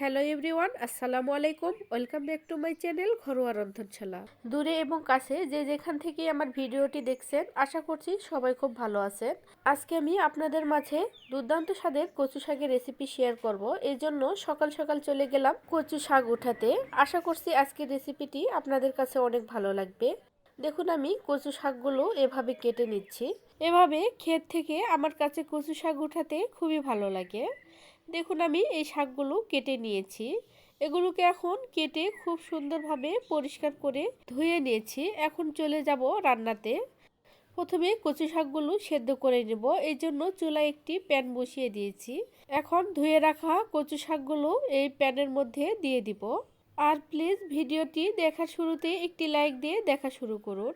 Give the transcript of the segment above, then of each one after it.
Hello everyone আসসালামু আলাইকুম welcome back to my channel ঘরোয়া রন্ধনশালা দূরে এবং কাছে যে যেখান থেকে আমার ভিডিওটি দেখছেন, আশা করছি সবাই খুব ভালো আছেন। আজকে আমি আপনাদের মাঝে দুর্দান্ত স্বাদের কচু শাকের রেসিপি শেয়ার করব। এই জন্য সকাল সকাল চলে গেলাম কচু শাক উঠাতে। আশা করছি আজকের রেসিপিটি আপনাদের কাছে অনেক ভালো লাগবে। দেখুন আমি কচু শাকগুলো এভাবে কেটে নিচ্ছি। এভাবে ক্ষেত থেকে আমার কাছে কচু শাক উঠাতে খুবই ভালো লাগে। দেখুন আমি এই শাকগুলো কেটে নিয়েছি। এগুলোকে এখন কেটে খুব সুন্দরভাবে পরিষ্কার করে ধুয়ে নিয়েছি। এখন চলে যাব রান্নাতে। প্রথমে কচু শাকগুলো সেদ্ধ করে নেব। এই জন্য চুলায় একটি প্যান বসিয়ে দিয়েছি। এখন ধুয়ে রাখা কচু শাকগুলো এই প্যানের মধ্যে দিয়ে দিব। আর প্লিজ ভিডিওটি দেখার শুরুতে একটি লাইক দিয়ে দেখা শুরু করুন।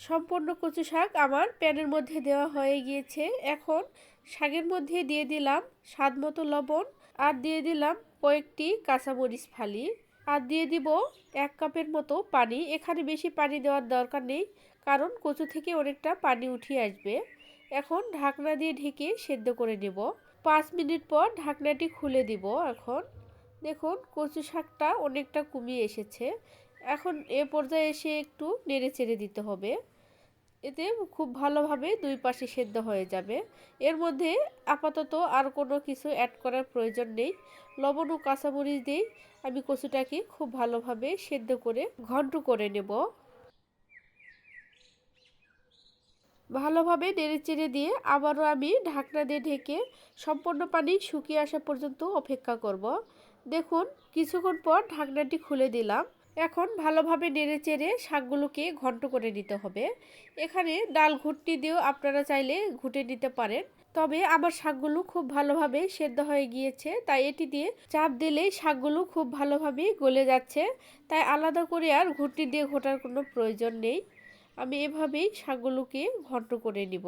সম্পূর্ণ কচু শাক আমার প্যানের মধ্যে দেওয়া হয়ে গিয়েছে। এখন শাকের মধ্যে দিয়ে দিলাম স্বাদ মতো লবণ আর দিয়ে দিলাম কয়েকটি কাঁচামরিচ ফালি। আর দিয়ে দিব এক কাপের মতো পানি। এখানে বেশি পানি দেওয়ার দরকার নেই, কারণ কচু থেকে অনেকটা পানি উঠিয়ে আসবে। এখন ঢাকনা দিয়ে ঢেকে সেদ্ধ করে নেব। পাঁচ মিনিট পর ঢাকনাটি খুলে দিব। এখন দেখুন কচু শাকটা অনেকটা কমিয়ে এসেছে। এখন এ পর্যায়ে এসে একটু নেড়ে চেড়ে দিতে হবে। এতে খুব ভালোভাবে দুই পাশে সেদ্ধ হয়ে যাবে। এর মধ্যে আপাতত আর কোনো কিছু অ্যাড করার প্রয়োজন নেই। লবণ ও কাঁচামরিচ দিয়েই আমি কচুটাকে খুব ভালোভাবে সেদ্ধ করে ঘন্ট করে নেব। ভালোভাবে নেড়ে চেড়ে দিয়ে আবারও আমি ঢাকনা দিয়ে ঢেকে সম্পূর্ণ পানি শুকিয়ে আসা পর্যন্ত অপেক্ষা করব। দেখুন, কিছুক্ষণ পর ঢাকনাটি খুলে দিলাম। এখন ভালোভাবে নেড়ে চেড়ে শাকগুলোকে ঘন্ট করে নিতে হবে। এখানে ডাল ঘুটনি দিয়েও আপনারা চাইলে ঘুটে নিতে পারেন। তবে আমার শাকগুলো খুব ভালোভাবে সেদ্ধ হয়ে গিয়েছে, তাই এটি দিয়ে চাপ দিলেই শাকগুলো খুব ভালোভাবে গলে যাচ্ছে। তাই আলাদা করে আর ঘুটনি দিয়ে ঘোটার কোনো প্রয়োজন নেই। আমি এভাবেই শাকগুলোকে ঘন্ট করে নিব।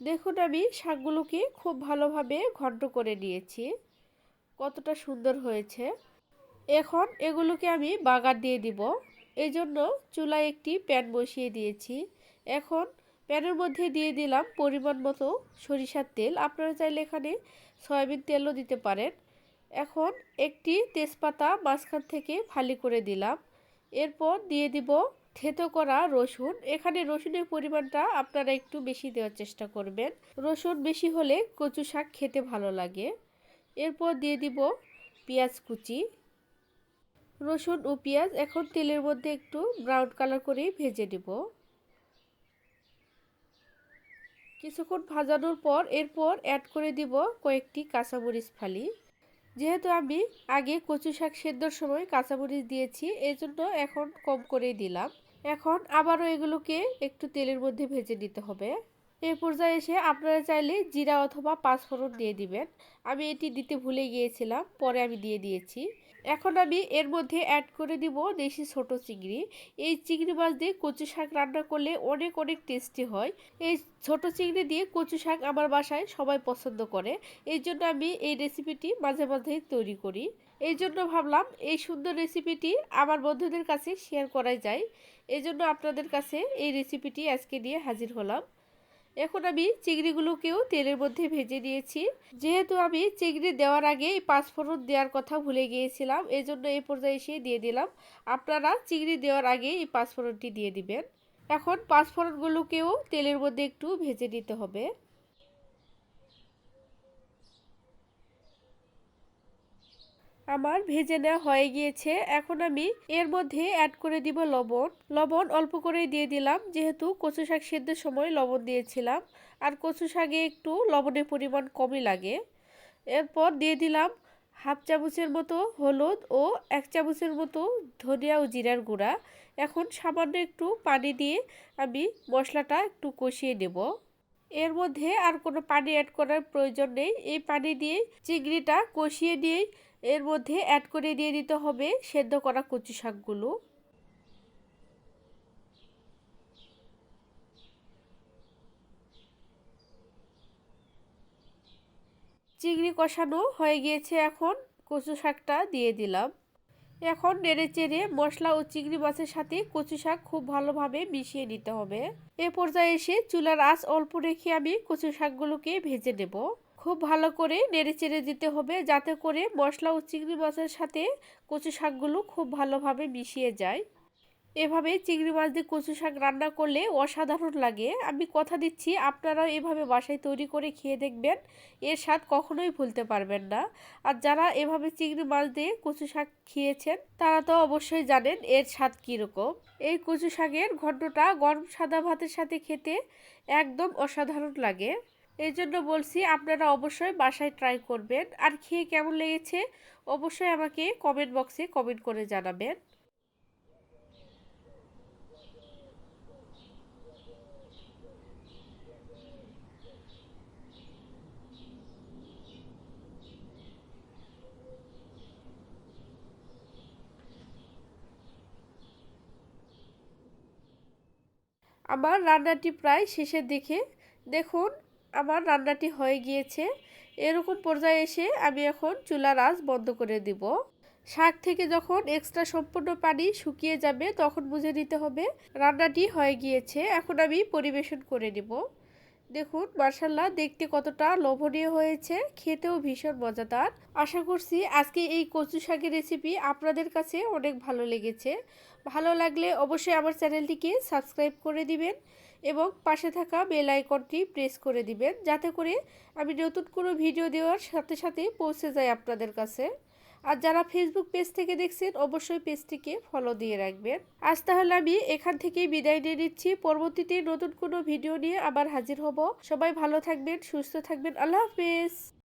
দেখুন আমি শাকগুলোকে খুব ভালোভাবে ঘন্ট করে নিয়েছি। কতটা সুন্দর হয়েছে। এখন এগুলোকে আমি বাগার দিয়ে দিব। এই জন্য চুলায় একটি প্যান বসিয়ে দিয়েছি। এখন প্যানের মধ্যে দিয়ে দিলাম পরিমাণ মতো সরিষার তেল। আপনারা চাইলে এখানে সয়াবিন তেলও দিতে পারেন। এখন একটি তেজপাতা মাঝখান থেকে ফালি করে দিলাম। এরপর দিয়ে দিব থেতো করা রসুন। এখানে রসুনের পরিমাণটা আপনারা একটু বেশি দেওয়ার চেষ্টা করবেন। রসুন বেশি হলে কচু শাক খেতে ভালো লাগে। এরপর দিয়ে দিব পেঁয়াজ কুচি। রসুন ও পেঁয়াজ এখন তেলের মধ্যে একটু ব্রাউন কালার করে ভেজে নেব। কিছুক্ষণ ভাজানোর পর এরপর অ্যাড করে দিব কয়েকটি কাঁচামরিচ ফালি। যেহেতু আমি আগে কচু শাক সেদ্ধর সময় কাঁচামরিচ দিয়েছি এই জন্য এখন কম করে দিলাম। এখন আবারও এগুলোকে একটু তেলের মধ্যে ভেজে নিতে হবে। এ পর্যায়ে এসে আপনারা চাইলে জিরা অথবা পাঁচফোড়ন দিয়ে দিবেন। আমি এটি দিতে ভুলে গিয়েছিলাম, পরে আমি দিয়ে দিয়েছি। এখন আমি এর মধ্যে অ্যাড করে দিব দেশি ছোট চিংড়ি। এই চিংড়ি মাছ দিয়ে কচু শাক রান্না করলে অনেক অনেক টেস্টি হয়। এই ছোট চিংড়ি দিয়ে কচু শাক আমার বাসায় সবাই পছন্দ করে। এই জন্য আমি এই রেসিপিটি মাঝে মাঝে তৈরি করি। এই জন্য ভাবলাম এই সুন্দর রেসিপিটি আমার বন্ধুদের কাছে শেয়ার করাই যায়। এই জন্য আপনাদের কাছে এই রেসিপিটি আজকে নিয়ে হাজির হলাম। এখন আমি চিংড়িগুলোকেও তেলের মধ্যে ভেজে নিয়েছি। যেহেতু আমি চিংড়ি দেওয়ার আগে এই পাঁচফোড়ন দেওয়ার কথা ভুলে গিয়েছিলাম এই জন্য এই পর্যায়ে এসে দিয়ে দিলাম। আপনারা চিংড়ি দেওয়ার আগে এই পাঁচফোড়নটি দিয়ে দিবেন। এখন পাঁচফোড়নগুলোকেও তেলের মধ্যে একটু ভেজে নিতে হবে। আমার ভেজে নেওয়া হয়ে গিয়েছে। এখন আমি এর মধ্যে অ্যাড করে দিব লবণ। লবণ অল্প করে দিয়ে দিলাম, যেহেতু কচু শাক সেদ্ধের সময় লবণ দিয়েছিলাম। আর কচু শাকে একটু লবণের পরিমাণ কমই লাগে। এরপর দিয়ে দিলাম হাফ চামচের মতো হলুদ ও এক চামচের মতো ধনিয়া ও জিরার গুঁড়া। এখন সামান্য একটু পানি দিয়ে আমি মশলাটা একটু কষিয়ে নেব। এর মধ্যে আর কোনো পানি অ্যাড করার প্রয়োজন নেই। এই পানি দিয়ে চিংড়িটা কষিয়ে নিয়েই এর মধ্যে অ্যাড করে দিয়ে দিতে হবে সেদ্ধ করা কচু শাকগুলো। চিংড়ি কষানো হয়ে গিয়েছে এখন, কচু শাকটা দিয়ে দিলাম। এখন নেড়ে চেড়ে মশলা ও চিংড়ি মাছের সাথে কচু শাক খুব ভালোভাবে মিশিয়ে নিতে হবে। এ পর্যায়ে এসে চুলার আঁচ অল্প রেখে আমি কচু শাকগুলোকে ভেজে নেব। খুব ভালো করে নেড়ে চেড়ে দিতে হবে যাতে করে মশলা ও চিংড়ি মাছের সাথে কচু শাকগুলো খুব ভালোভাবে মিশিয়ে যায়। এভাবে চিংড়ি মাছ দিয়ে কচু শাক রান্না করলে অসাধারণ লাগে। আমি কথা দিচ্ছি, আপনারাও এভাবে বাসায় তৈরি করে খেয়ে দেখবেন। এর স্বাদ কখনোই ভুলতে পারবেন না। আর যারা এভাবে চিংড়ি মাছ দিয়ে কচু শাক খেয়েছেন, তারা তো অবশ্যই জানেন এর স্বাদ কীরকম। এই কচু শাকের ঘন্টটা গরম সাদা ভাতের সাথে খেতে একদম অসাধারণ লাগে। এই জন্য বলছি আপনারা অবশ্যই বাসায় ট্রাই করবেন। আর খেয়ে কেমন লেগেছে অবশ্যই আমাকে কমেন্ট বক্সে কমেন্ট করে জানাবেন। আমার রান্নাটি প্রায় শেষের দিকে। দেখুন আমার রান্নাটি হয়ে গিয়েছে। এরকম পর্যায়ে এসে আমি এখন চুলার আঁচ বন্ধ করে দিব। শাক থেকে যখন এক্সট্রা সম্পূর্ণ পানি শুকিয়ে যাবে, তখন বুঝে নিতে হবে রান্নাটি হয়ে গিয়েছে। এখন আমি পরিবেশন করে নিব। দেখুন মার্শাল্লাহ দেখতে কতটা লোভনীয় হয়েছে। খেতেও ভীষণ মজাদার। আশা করছি আজকে এই কচু শাকের রেসিপি আপনাদের কাছে অনেক ভালো লেগেছে। ভালো লাগলে অবশ্যই আমার চ্যানেলটিকে সাবস্ক্রাইব করে দিবেন। এবং পাশে থাকা বেল আইকনটি প্রেস করে দিবেন। যাতে করে আমি নতুন কোনো ভিডিও দেওয়ার সাথে সাথে পৌঁছে যায় আপনাদের কাছে। আর যারা ফেসবুক পেজ থেকে দেখছেন, অবশ্যই পেজটিকে ফলো দিয়ে রাখবেন। আজ তাহলে আমি এখান থেকেই বিদায় নিয়ে নিচ্ছি। পরবর্তীতে নতুন কোনো ভিডিও নিয়ে আবার হাজির হব। সবাই ভালো থাকবেন, সুস্থ থাকবেন। আল্লাহ হাফেজ।